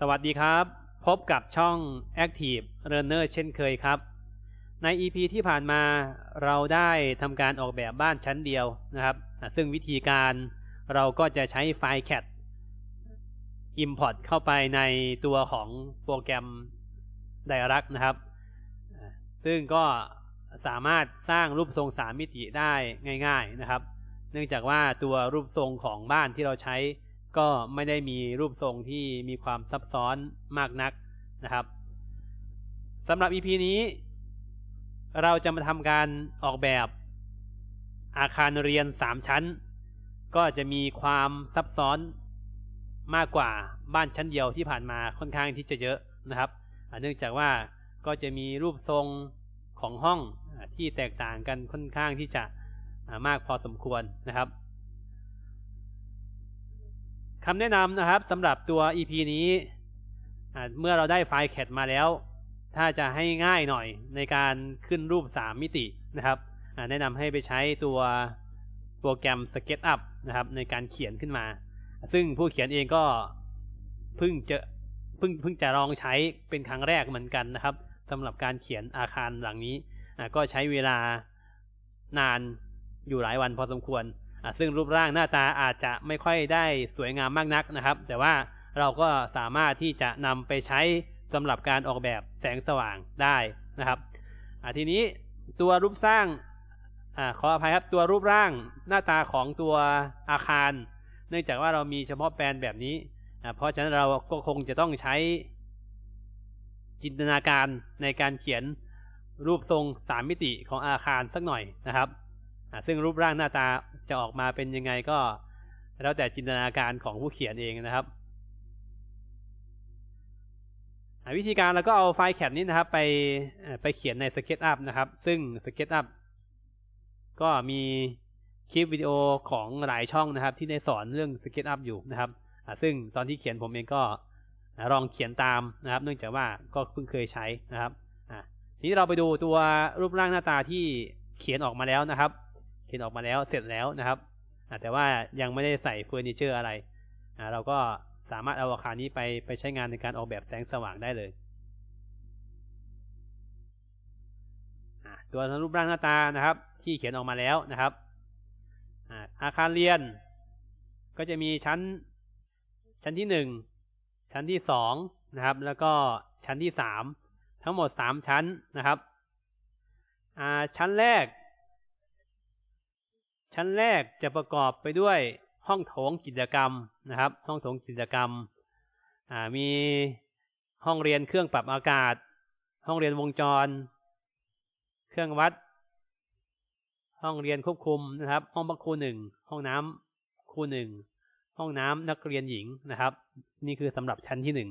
สวัสดีครับ พบกับช่อง Active Learner เช่นเคยครับ ใน EP ที่ผ่านมาเราได้ทำการออกแบบบ้านชั้นเดียวนะครับ ซึ่งวิธีการเราก็จะใช้ไฟล์ CAD Import เข้าไปในตัวของโปรแกรม Direct นะครับ ซึ่งก็สามารถสร้างรูปทรงสามมิติได้ง่าย ๆนะครับ เนื่องจากว่าตัวรูปทรงของบ้านที่เราใช้ ก็ไม่ได้มีรูปทรงที่มีความซับซ้อนมากนักนะครับสำหรับ EP นี้เราจะมาทำการออกแบบอาคารเรียน 3 ชั้น ก็จะมีความซับซ้อนมากกว่าบ้านชั้นเดียวที่ผ่านมาค่อนข้างที่จะเยอะนะครับ เนื่องจากว่าก็จะมีรูปทรงของห้องที่แตกต่างกันค่อนข้างที่จะมากพอสมควรนะครับ คำแนะนำนะครับสำหรับตัว EP นี้เมื่อเราได้ไฟล์ CAD มาแล้ว ถ้าจะให้ง่ายหน่อยในการขึ้นรูป 3 มิตินะครับแนะนำให้ไปใช้ตัวโปรแกรม SketchUp นะครับในการเขียนขึ้นมา ซึ่งผู้เขียนเองก็เพิ่งจะเพิ่งเพิ่งจะลองใช้เป็นครั้งแรกเหมือนกันนะครับสำหรับการเขียนอาคารหลังนี้ก็ใช้เวลานานอยู่หลายวันพอสมควร ซึ่งรูปร่างหน้าตาอาจจะไม่ค่อยได้สวยงามมากนักนะครับ แต่ว่าเราก็สามารถที่จะนำไปใช้สำหรับการออกแบบแสงสว่างได้นะครับทีนี้ตัวรูปสร้างอขออภัยครับตัวรูปร่างหน้าตาของตัวอาคาร เนื่องจากว่าเรามีเฉพาะแปลนแบบนี้ เพราะฉะนั้นเราก็คงจะต้องใช้จินตนาการในการเขียนรูปทรงสามมิติของอาคารสักหน่อยนะครับ ซึ่งรูปร่างหน้าตาจะออกมาเป็นยังไงก็ แล้วแต่จินตนาการของผู้เขียนเองนะครับวิธีการเราก็เอาไฟล์แคดนี้นะครับไปไปเขียนใน SketchUp นะครับ ซึ่ง SketchUp ก็มีคลิปวิดีโอของหลายช่องนะครับ ที่ได้สอนเรื่อง SketchUp อยู่นะครับซึ่งตอนที่เขียนผมเองก็ลองเขียนตามนะครับ เนื่องจากว่าก็เพิ่งเคยใช้นะครับทีนี้เราไปดูตัวรูปร่างหน้าตาที่เขียนออกมาแล้วนะครับ เขียนออกมาแล้วเสร็จแล้วนะครับแต่ว่ายังไม่ได้ใส่เฟอร์นิเจอร์อะไระเราก็สามารถเอาอาคารนี้ไปไปใช้งานในการออกแบบแสงสว่างได้เลย ตัวรูปร่างหน้าตานะครับ ที่เขียนออกมาแล้วนะครับ อาคารเรียน ก็จะมีชั้นชั้นที่หนึ่งชั้นที่สองนะครับ แล้วก็ชั้นที่สามทั้งหมดสามชั้นนะครับ ชั้นแรก ชั้นแรกจะประกอบไปด้วยห้องโถงกิจกรรมนะครับ ห้องโถงกิจกรรมมีห้องเรียนเครื่องปรับอากาศ ห้องเรียนวงจร เครื่องวัด ห้องเรียนควบคุมนะครับ ห้องพักครูหนึ่งห้องน้ำครูหนึ่งห้องน้ำนักเรียนหญิงนะครับ นี่คือสำหรับชั้นที่หนึ่ง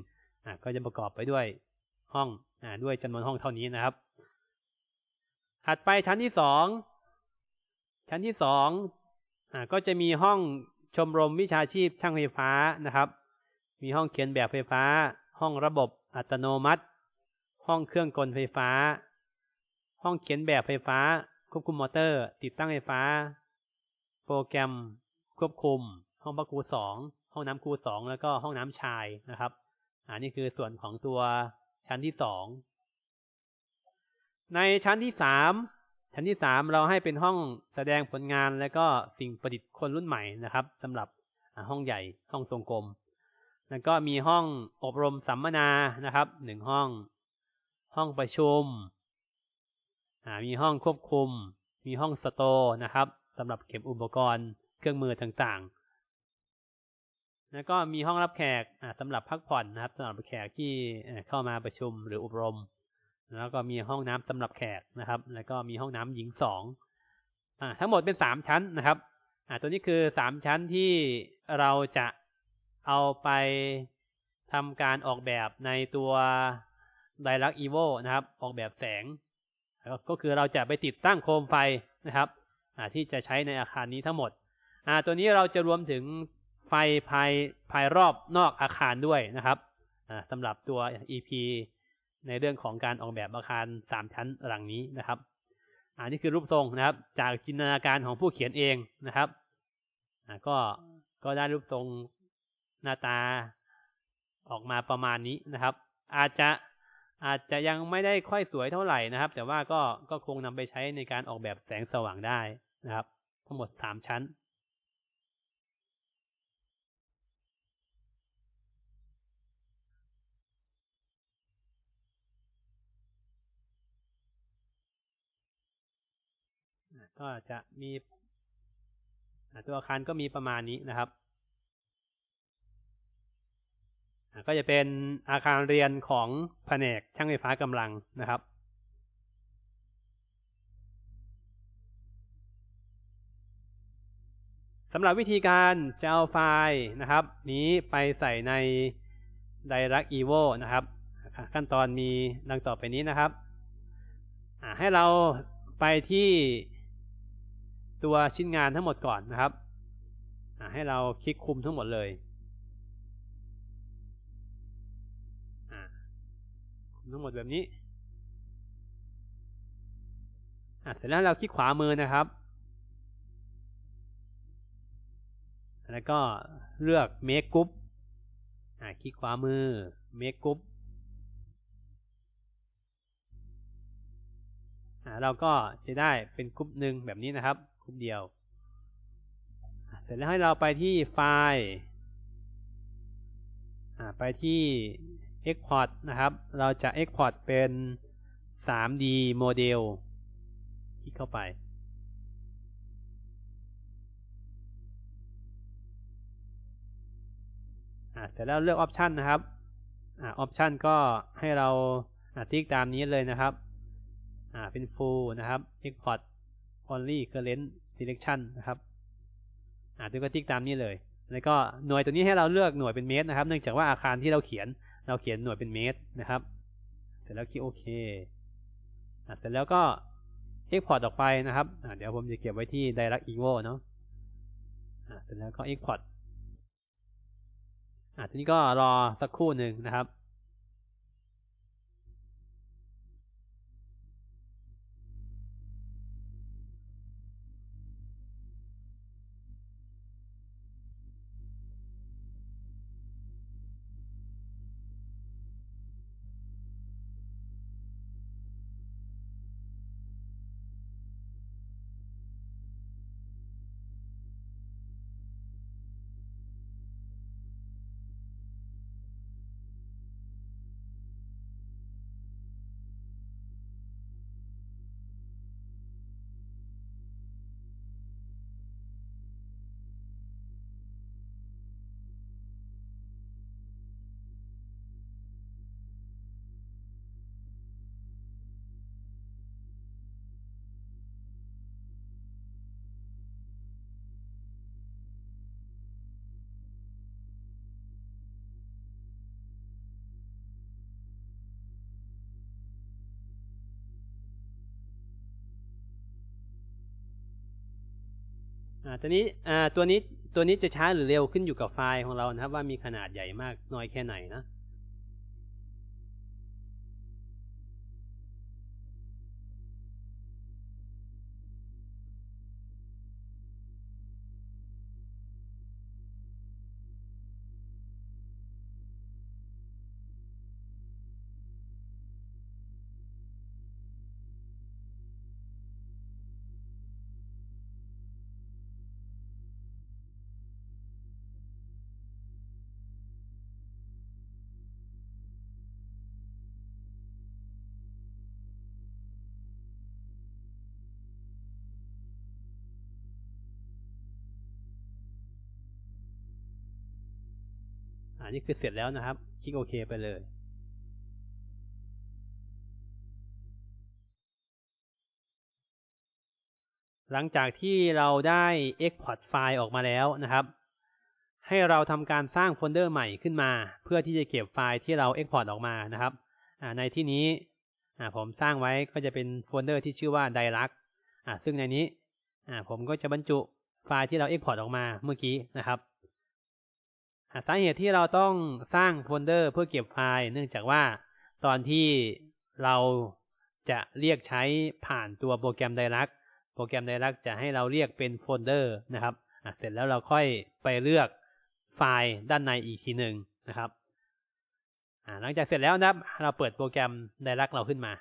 ก็จะประกอบไปด้วยห้องอด้วยจำนวนห้องเท่านี้นะครับถัดไปชั้นที่สอง ชั้นที่สองอก็จะมีห้องชมรมวิชาชีพช่างไฟฟ้านะครับ มีห้องเขียนแบบไฟฟ้า ห้องระบบอัตโนมัติ ห้องเครื่องกลไฟฟ้า ห้องเขียนแบบไฟฟ้า ควบคุมมอเตอร์ ติดตั้งไฟฟ้า โปรแกรมควบคุม ห้องพักครูสองห้องน้ำครูสองแล้วก็ห้องน้ำชายนะครับอ่านี่คือส่วนของตัวชั้นที่สองในชั้นที่สาม ชั้นที่สามเราให้เป็นห้องแสดงผลงานและก็สิ่งประดิษฐ์คนรุ่นใหม่นะครับสำหรับห้องใหญ่ห้องทรงกลม แล้วก็มีห้องอบรมสัมมนานะครับหนึ่งห้อง ห้องประชุมมีห้องควบคุม มีห้องสโตร์นะครับสำหรับเก็บอุปกรณ์เครื่องมือต่างๆ แล้วก็มีห้องรับแขกสำหรับพักผ่อนนะครับสำหรับแขกที่เข้ามาประชุมหรืออบรม แล้วก็มีห้องน้ำสำหรับแขกนะครับ แล้วก็มีห้องน้ำหญิงสองอ่าทั้งหมดเป็นสามชั้นนะครับอ่าตัวนี้คือสามชั้นที่เราจะเอาไปทำการออกแบบในตัว d i l u x Evo นะครับ ออกแบบแสง ก็คือเราจะไปติดตั้งโคมไฟนะครับอ่าที่จะใช้ในอาคารนี้ทั้งหมดอ่าตัวนี้เราจะรวมถึงไฟภายภายรอบนอกอาคารด้วยนะครับอ่าสำหรับตัว EP ในเรื่องของการออกแบบอาคารสามชั้นหลังนี้นะครับอ่านี่คือรูปทรงนะครับ จากจินตนาการของผู้เขียนเองนะครับก็ก็ได้รูปทรงหน้าตาออกมาประมาณนี้นะครับ อาจจะอาจจะยังไม่ได้ค่อยสวยเท่าไหร่นะครับ แต่ว่าก็ก็คงนำไปใช้ในการออกแบบแสงสว่างได้นะครับ ทั้งหมด 3 ชั้น ก็จะมีตัวอาคารก็มีประมาณนี้นะครับ ก็จะเป็นอาคารเรียนของแผนกช่างไฟฟ้ากำลังนะครับสำหรับวิธีการจะเอาไฟล์นะครับ นี้ไปใส่ใน Direct Evo นะครับ ขั้นตอนมีดังต่อไปนี้นะครับ ให้เราไปที่ ตัวชิ้นงานทั้งหมดก่อนนะครับ ให้เราคลิกคุมทั้งหมดเลยคุมทั้งหมดแบบนี้เสร็จแล้วเราคลิกขวามือนะครับ แล้วก็เลือก Make Group คลิกขวามือ Make Group เราก็จะได้เป็นกรุ๊ปหนึ่งแบบนี้นะครับ กรุ๊ปเดียว เสร็จแล้วให้เราไปที่ไฟล์ไปที่ Export นะครับ เราจะ Export เป็น 3D โมเดลคลิกเข้าไป เสร็จแล้วเลือกออปชันนะครับออปชันก็ให้เราติ๊กตามนี้เลยนะครับ เป็น full นะครับ export only current selection นะครับอ่าตัวก็ติ๊กตามนี้เลย แล้วก็หน่วยตัวนี้ให้เราเลือกหน่วยเป็นเมตรนะครับ เนื่องจากว่าอาคารที่เราเขียนเราเขียนหน่วยเป็นเมตรนะครับ เสร็จแล้วคลิกโอเคอ่าเสร็จแล้วก็ export ออกไปนะครับอ่าเดี๋ยวผมจะเก็บไว้ที่ direct evo เนาะอ่าเสร็จแล้วก็ export อะทีนี้ก็รอสักครู่หนึ่งนะครับ ตัวนี้อ่าตัวนี้ตัวนี้จะช้าหรือเร็วขึ้นอยู่กับไฟล์ของเรานะครับ ว่ามีขนาดใหญ่มากน้อยแค่ไหนนะ อันนี้คือเสร็จแล้วนะครับ คลิกโอเคไปเลย หลังจากที่เราได้ Export ไฟล์ออกมาแล้วนะครับ ให้เราทำการสร้างโฟลเดอร์ใหม่ขึ้นมา เพื่อที่จะเก็บไฟล์ที่เรา Export ออกมานะครับ ในที่นี้ผมสร้างไว้ก็จะเป็นโฟลเดอร์ที่ชื่อว่า Direct ซึ่งในนี้ผมก็จะบรรจุไฟล์ที่เรา Export ออกมาเมื่อกี้นะครับ สาเหตุที่เราต้องสร้างโฟลเดอร์เพื่อเก็บไฟล์ เนื่องจากว่าตอนที่เราจะเรียกใช้ผ่านตัวโปรแกรม Direct โปรแกรม Direct จะให้เราเรียกเป็นโฟลเดอร์นะครับเสร็จแล้วเราค่อยไปเลือกไฟล์ด้านในอีกทีหนึ่งนะครับหลังจากเสร็จแล้วนะครับ เราเปิดโปรแกรมไดรักเราขึ้นมา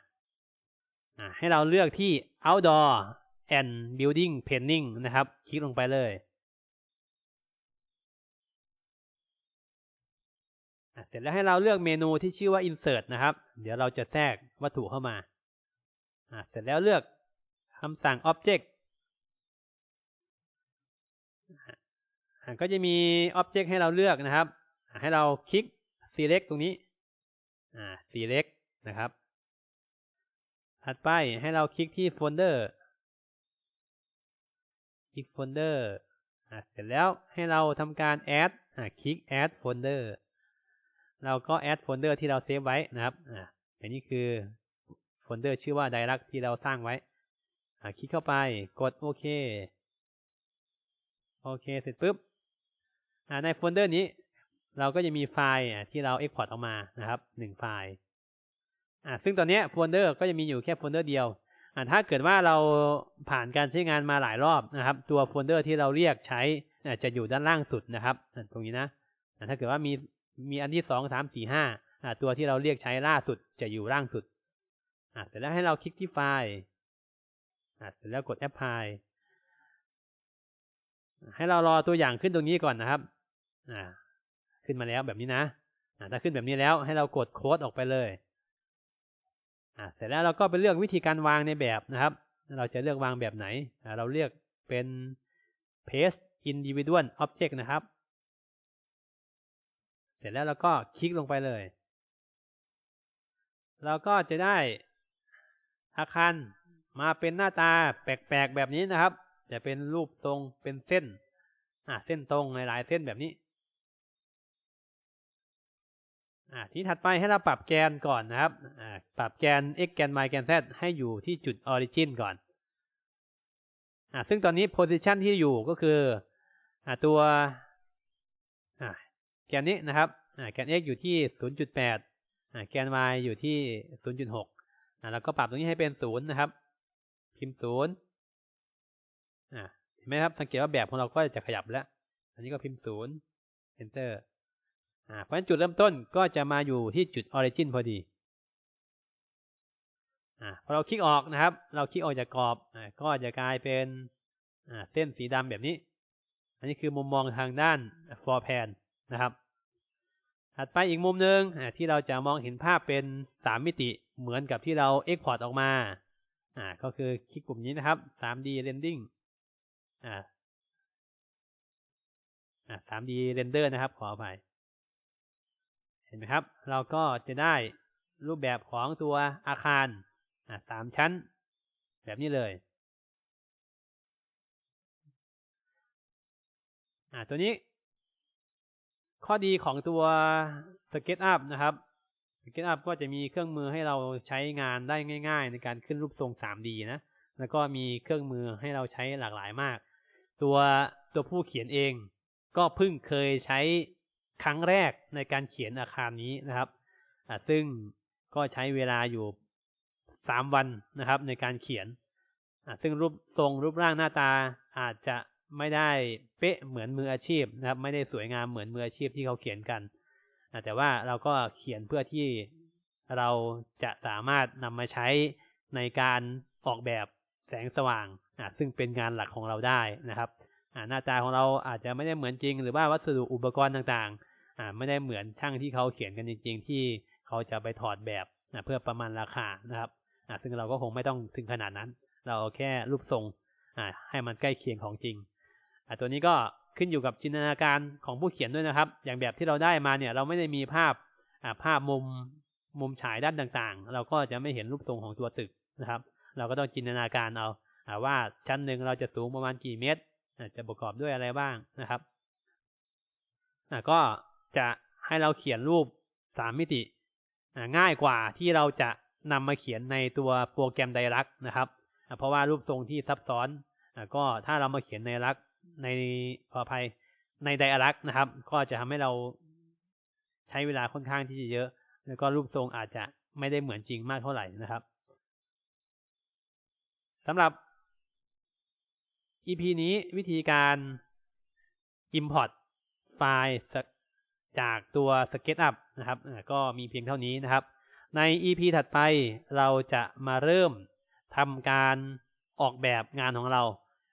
อ่าให้เราเลือกที่ outdoor and building painting นะครับ คลิกลงไปเลย เสร็จแล้วให้เราเลือกเมนูที่ชื่อว่า insert นะครับ เดี๋ยวเราจะแทรกวัตถุเข้ามาเสร็จแล้วเลือกคำสั่ง object ก็จะมี object ให้เราเลือกนะครับ ให้เราคลิก select ตรงนี้ select นะครับ ถัดไปให้เราคลิกที่โฟลเดอร์ คลิกโฟลเดอร์เสร็จแล้วให้เราทำการ add คลิก add folder เราก็ add folder ที่เราเซฟไว้นะครับอันนี้คือโฟลเดอร์ชื่อว่า direct ที่เราสร้างไว้คลิกเข้าไปกดโอเคโอเคเสร็จปุ๊บในโฟลเดอร์นี้เราก็จะมีไฟล์ที่เรา Export ออกมานะครับหนึ่งไฟล์ซึ่งตอนนี้โฟลเดอร์ก็จะมีอยู่แค่โฟลเดอร์เดียวถ้าเกิดว่าเราผ่านการใช้งานมาหลายรอบนะครับ ตัวโฟลเดอร์ที่เราเรียกใช้จะอยู่ด้านล่างสุดนะครับตรงนี้นะถ้าเกิดว่ามี มีอันที่สองสามสี่ห้าตัวที่เราเรียกใช้ล่าสุดจะอยู่ล่างสุดเสร็จแล้วให้เราคลิกที่ไฟล์เสร็จแล้วกด Apply ให้เรารอตัวอย่างขึ้นตรงนี้ก่อนนะครับขึ้นมาแล้วแบบนี้นะถ้าขึ้นแบบนี้แล้วให้เรากดโค้ดออกไปเลยเสร็จแล้วเราก็ไปเลือกวิธีการวางในแบบนะครับ เราจะเลือกวางแบบไหน เราเลือกเป็น paste individual object นะครับ ร็จแล้วเราก็คลิกลงไปเลย เราก็จะได้อาคารมาเป็นหน้าตาแปลกๆแบบนี้นะครับ จะเป็นรูปทรงเป็นเส้นอ่าเส้นตรงหลายๆเส้นแบบนี้อ่าที่ถัดไปให้เราปรับแกนก่อนนะครับอ่าปรับแกน x แกน y แกน z ให้อยู่ที่จุด origin ก่อนอ่าซึ่งตอนนี้ position ที่อยู่ก็คืออ่าตัว แกนนี้นะครับแกน x อยู่ที่ 0.8 แกน y อยู่ที่ 0.6 แล้วก็ปรับตรงนี้ให้เป็น 0 นะครับ พิมพ์ 0 เห็นไหมครับ สังเกตว่าแบบของเราก็จะขยับแล้ว อันนี้ก็พิมพ์ 0 enter เพราะฉะนั้นจุดเริ่มต้นก็จะมาอยู่ที่จุด origin พอดีอพอเราคลิกออกนะครับ เราคลิกออกจากกรอบอก็จะกลายเป็นเส้นสีดำแบบนี้ อันนี้คือมุมมองทางด้าน for pan นะครับ ถัดไปอีกมุมหนึ่งที่เราจะมองเห็นภาพเป็น 3 มิติเหมือนกับที่เรา export ออกมาอ่าก็คือคลิกปุ่มนี้นะครับ 3D rendering อ่าอ่า 3D render นะครับ ขออภัยห็นไหมครับ เราก็จะได้รูปแบบของตัวอาคารสามชั้น แบบนี้เลยอ่าตัวนี้ ข้อดีของตัว SketchUp นะครับ SketchUp ก็จะมีเครื่องมือให้เราใช้งานได้ง่าย ๆ ในการขึ้นรูปทรง 3D นะ แล้วก็มีเครื่องมือให้เราใช้หลากหลายมาก ตัวตัวผู้เขียนเอง ก็เพิ่งเคยใช้ครั้งแรกในการเขียนอาคารนี้นะครับ ซึ่งก็ใช้เวลาอยู่สามวันนะครับในการเขียน ซึ่งรูปทรงรูปร่างหน้าตาอาจจะ ไม่ได้เป๊ะเหมือนมืออาชีพนะครับ ไม่ได้สวยงามเหมือนมืออาชีพที่เขาเขียนกันแต่ว่าเราก็เขียนเพื่อที่เราจะสามารถนำมาใช้ในการออกแบบแสงสว่างซึ่งเป็นงานหลักของเราได้นะครับหน้าตาของเราอาจจะไม่ได้เหมือนจริง หรือว่าวัสดุอุปกรณ์ต่างๆไม่ได้เหมือนช่างที่เขาเขียนกันจริง ๆ ที่เขาจะไปถอดแบบเพื่อประมาณราคานะครับซึ่งเราก็คงไม่ต้องถึงขนาดนั้น เราแค่รูปทรงให้มันใกล้เคียงของจริง อะตัวนี้ก็ขึ้นอยู่กับจินตนาการของผู้เขียนด้วยนะครับ อย่างแบบที่เราได้มาเนี่ย เราไม่ได้มีภาพอะภาพมุมมุมฉายด้านต่างๆ เราก็จะไม่เห็นรูปทรงของตัวตึกนะครับ เราก็ต้องจินตนาการเอาว่าชั้นหนึ่งเราจะสูงประมาณกี่เมตรจะประกอบด้วยอะไรบ้างนะครับก็จะให้เราเขียนรูป3มิติง่ายกว่าที่เราจะนำมาเขียนในตัวโปรแกรมไดรักนะครับ เพราะว่ารูปทรงที่ซับซ้อนก็ถ้าเรามาเขียนในรัก ในขออภัยในไดอารักนะครับ ก็จะทำให้เราใช้เวลาค่อนข้างที่จะเยอะ แล้วก็รูปทรงอาจจะไม่ได้เหมือนจริงมากเท่าไหร่นะครับสำหรับ EP นี้วิธีการ Import ไฟล์จากตัว SketchUp นะครับก็มีเพียงเท่านี้นะครับ ใน EP ถัดไปเราจะมาเริ่มทำการออกแบบงานของเรา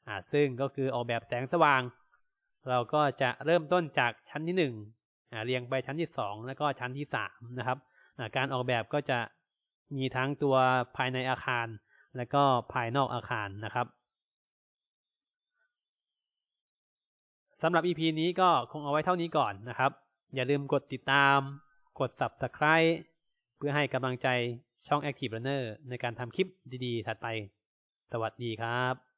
อ่าซึ่งก็คือออกแบบแสงสว่าง เราก็จะเริ่มต้นจากชั้นที่1อ่าเรียงไปชั้นที่ 2 แล้วก็ชั้นที่3นะครับาการออกแบบก็จะมีทั้งตัวภายในอาคาร และก็ภายนอกอาคารนะครับสำหรับ EP นี้ก็คงเอาไว้เท่านี้ก่อนนะครับ อย่าลืมกดติดตาม กด Subscribe เพื่อให้กำลังใจช่อง Active Runner ในการทำคลิปดีๆ ถัดไป สวัสดีครับ